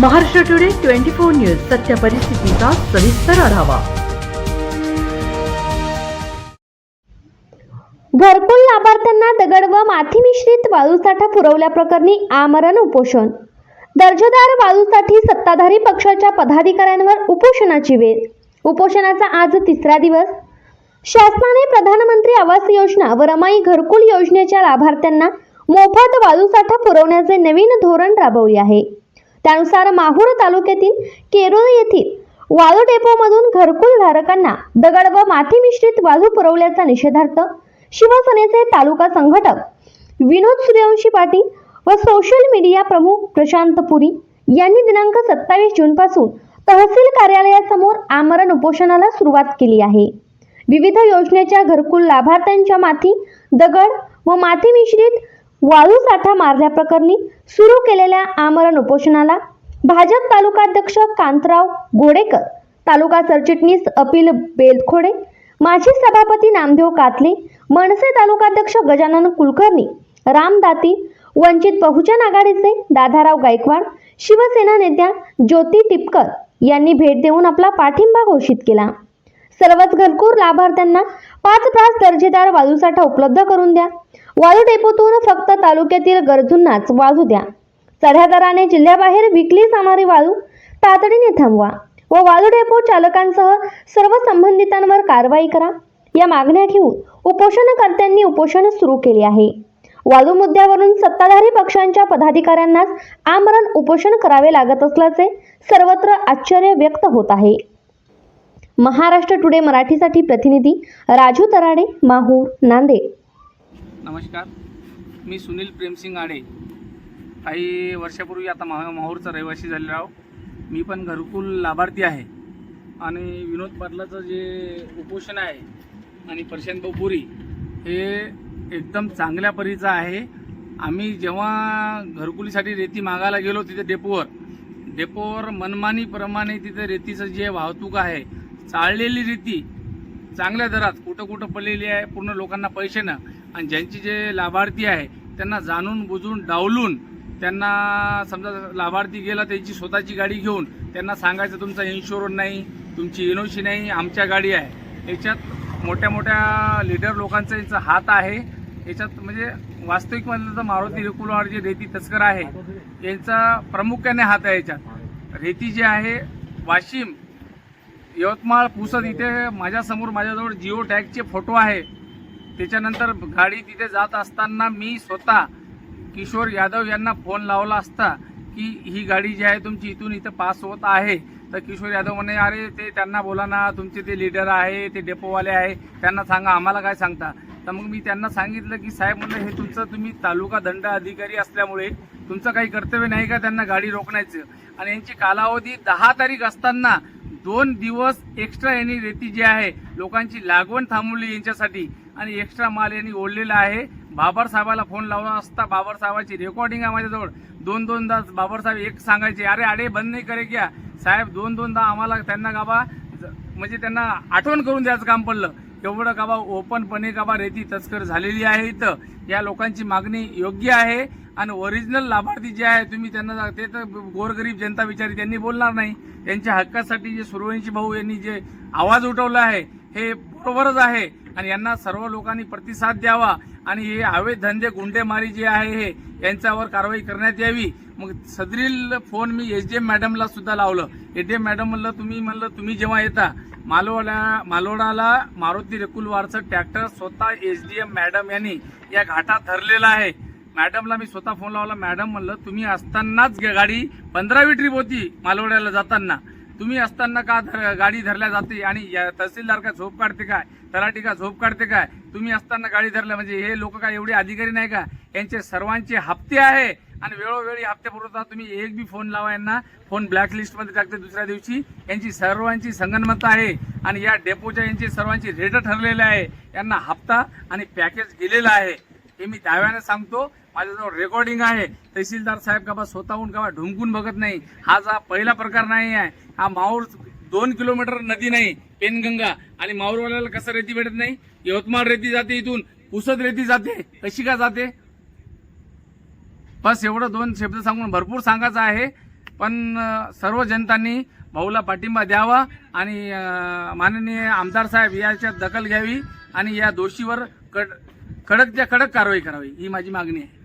Maharashtra today twenty four news सत्य परिस्थितीचा सविस्तर आढावा. घरकुल लाभार्थ्यांना दगड व माती मिश्रित वाळूसाठा पुरवल्याप्रकरणी आमरण उपोषण. दर्जेदार वाळूसाठी सत्ताधारी पक्षाच्या पदाधिकाऱ्यांवर उपोषणाची वेळ. उपोषणाचा आज तिसरा दिवस. शासनाने प्रधानमंत्री आवास योजना व रमाई घरकुल योजनेच्या लाभार्थ्यांना मोफत वाळूसाठा पुरवण्याचे नवीन धोरण राबवले आहे. त्यानुसार माहूर तालुक्यातील केरोळ येथील वाळू डेपोमधून घरकुल धारकांना दगड व माती मिश्रित वाळू पुरवल्याचा निषेधार्थ शिवसेनेचे तालुका संघटक विनोद सूर्यवंशी पाटील व सोशल मीडिया प्रमुख प्रशांत पुरी यांनी दिनांक सत्तावीस जून पासून तहसील कार्यालयासमोर आमरण उपोषणाला सुरुवात केली आहे. विविध योजनेच्या घरकुल लाभार्थ्यांच्या माती दगड व माती मिश्रित वाळू साठा मारल्याप्रकरणी सुरू केलेल्या आमरण उपोषणाला भाजप तालुकाध्यक्ष कांतराव गोडेकर तालुका सरचिटणीस अपिल बेलखोडे माजी सभापती नामदेव कातले मनसे तालुकाध्यक्ष गजानन कुलकर्णी राम दाती वंचित बहुजन आघाडीचे दादाराव गायकवाड शिवसेना नेत्या ज्योती टिपकर यांनी भेट देऊन आपला पाठिंबा घोषित केला. सर्वच घरकूर लाभार्थ्यांना पाच तास दर्जेदार वाळूसाठा उपलब्ध करून द्या. वाळू डेपोतून फक्त तालुक्यातील गरजूंनाच वाळू द्या. चढ्या दराने जिल्ह्याबाहेर विकली जाणारी वाळू तातडीने थांबवा व वाळू डेपो चालकांसह सर्व संबंधितांवर कारवाई करा. या मागण्या घेऊन उपोषणकर्त्यांनी उपोषण सुरू केले आहे. वाळू मुद्द्यावरून सत्ताधारी पक्षांच्या पदाधिकाऱ्यांनाच आमरण उपोषण करावे लागत असल्याचे सर्वत्र आश्चर्य व्यक्त होत आहे. महाराष्ट्र टुडे मराठीसाठी प्रतिनिधी राजू तराडे माहूर नांदेड. नमस्कार. मी सुनील प्रेमसिंग आडे. काही वर्षापूर्वी आता महा माहूरचा रहिवासी झालेलो आहो. मी पण घरकुल लाभार्थी आहे. आणि विनोद पाटलाचं जे उपोषण आहे आणि प्रशांत भाऊ पुरी हे एकदम चांगल्या परीचं आहे. आम्ही जेव्हा घरकुलीसाठी रेती मागायला गेलो तिथे डेपोवर डेपोवर मनमानीप्रमाणे तिथे रेतीचं जे वाहतूक आहे चाललेली रेती चांगल्या दरात कुठं कुठं पडलेली आहे पूर्ण लोकांना पैशानं आणि ज्यांची जे लाभार्थी आहे त्यांना जाणून बुजून डावलून त्यांना समजा लाभार्थी गेला त्यांची स्वतःची गाडी घेऊन त्यांना सांगायचं तुमचा इन्शुरन्स नाही तुमची एनओसी नाही आमच्या गाडी आहे. याच्यात मोठ्या मोठ्या लिडर लोकांचा याचा हात आहे. याच्यात म्हणजे वास्तविक म्हणलं तर मारुती रेकुलवाड जे रेती तस्कर आहे यांचा प्रामुख्याने हात आहे याच्यात. रेती जी आहे वाशिम यवतमाळ पुसद इथे माझ्यासमोर माझ्याजवळ जिओ टॅगचे फोटो आहे. त्याच्यानंतर गाडी तिथे जात असताना मी स्वतः किशोर यादव यांना फोन लावला असता की ही गाडी जी आहे तुमची इथून इथं पास होत आहे. तर किशोर यादव म्हणे अरे ते त्यांना बोला ना तुमचे ते लीडर आहे ते डेपोवाले आहे त्यांना सांगा आम्हाला काय सांगता? तर मग मी त्यांना सांगितलं की साहेब म्हणलं हे तुमचं तुम्ही तालुका दंड अधिकारी असल्यामुळे तुमचं काही कर्तव्य नाही का त्यांना गाडी रोखण्याचं? आणि यांची कालावधी दहा तारीख असताना दोन दिवस एक्स्ट्रा यांनी रेती जी आहे लोकांची लागवण थांबवली यांच्यासाठी आणि एक्स्ट्रा माल यांनी ओढलेला आहे. बाबर साहेबाला फोन लावला असता बाबर साहेबाची रेकॉर्डिंग आहे माझ्याजवळ. दोन दोनदा बाबर साहेब एक सांगायचे अरे अरे बंद नाही करे क्या? साहेब दोन दोनदा आम्हाला त्यांना गाबा म्हणजे त्यांना आठवण करून द्यायचं काम पडलं. एवढं गाबा ओपनपणे गाबा रेती तस्कर झालेली आहे इथं. या लोकांची मागणी योग्य आहे. आणि ओरिजिनल लाभार्थी जे आहे तुम्ही त्यांना ते तर गोरगरीब जनता विचारी त्यांनी बोलणार नाही. त्यांच्या हक्कासाठी जे सुरवंशी भाऊ यांनी जे आवाज उठवला आहे हे बरोबरच आहे. आणि यांना सर्व लोकांनी प्रतिसाद द्यावा. आणि हे अवैध धंदे गुंडेमारी जे आहे हे यांच्यावर कारवाई करण्यात यावी. मग सदरील फोन मी एस डी एम मॅडमला सुद्धा लावलं. एस डी एम मॅडम म्हणलं तुम्ही म्हणलं तुम्ही जेव्हा येता मालवडा मालवडाला मारुती रेकुलवारचं ट्रॅक्टर स्वतः एस डी एम मॅडम यांनी या घाटात धरलेला आहे. मॅडमला मी स्वतः फोन लावला मॅडम म्हणलं तुम्ही असतानाच गाडी पंधरावी ट्रिप होती मालवड्याला जाताना. तुम्ही असताना का धर- गाडी धरल्या जाते? आणि या तहसीलदार का झोप काढते काय? तलाठी का झोप काढते काय? तुम्ही असताना गाडी धरल्या म्हणजे हे लोक काय एवढे अधिकारी नाही का? यांचे सर्वांचे हप्ते आहे. आणि वेळोवेळी हप्ते पुरवता तुम्ही एक बी फोन लावा यांना. फोन ब्लॅक टाकते दुसऱ्या दिवशी. यांची सर्वांची संगनमत आहे. आणि या डेपोच्या यांची सर्वांची रेट ठरलेले आहे. यांना हप्ता आणि पॅकेज गेलेलं आहे. हे मी दाव्याने सांगतो. माझ्याजवळ रेकॉर्डिंग आहे. तहसीलदार साहेब गाबा स्वतःहून का ढुंकून बघत नाही. हा जा पहिला प्रकार नाही आहे. हा माहूर दोन किलोमीटर नदी नाही पेनगंगा. आणि माऊरवाल्याला कसं रेती भेटत नाही? यवतमाळ रेती जाते इथून पुसत रेती जाते. कशी का जाते? बस एवढं दोन शब्द सांगून भरपूर सांगायचं आहे. पण सर्व जनतांनी भाऊला पाठिंबा द्यावा आणि माननीय आमदार साहेब याच्यात दखल घ्यावी आणि या दोषीवर कड कडकच्या कडक कारवाई करावी. ही माझी मागणी आहे.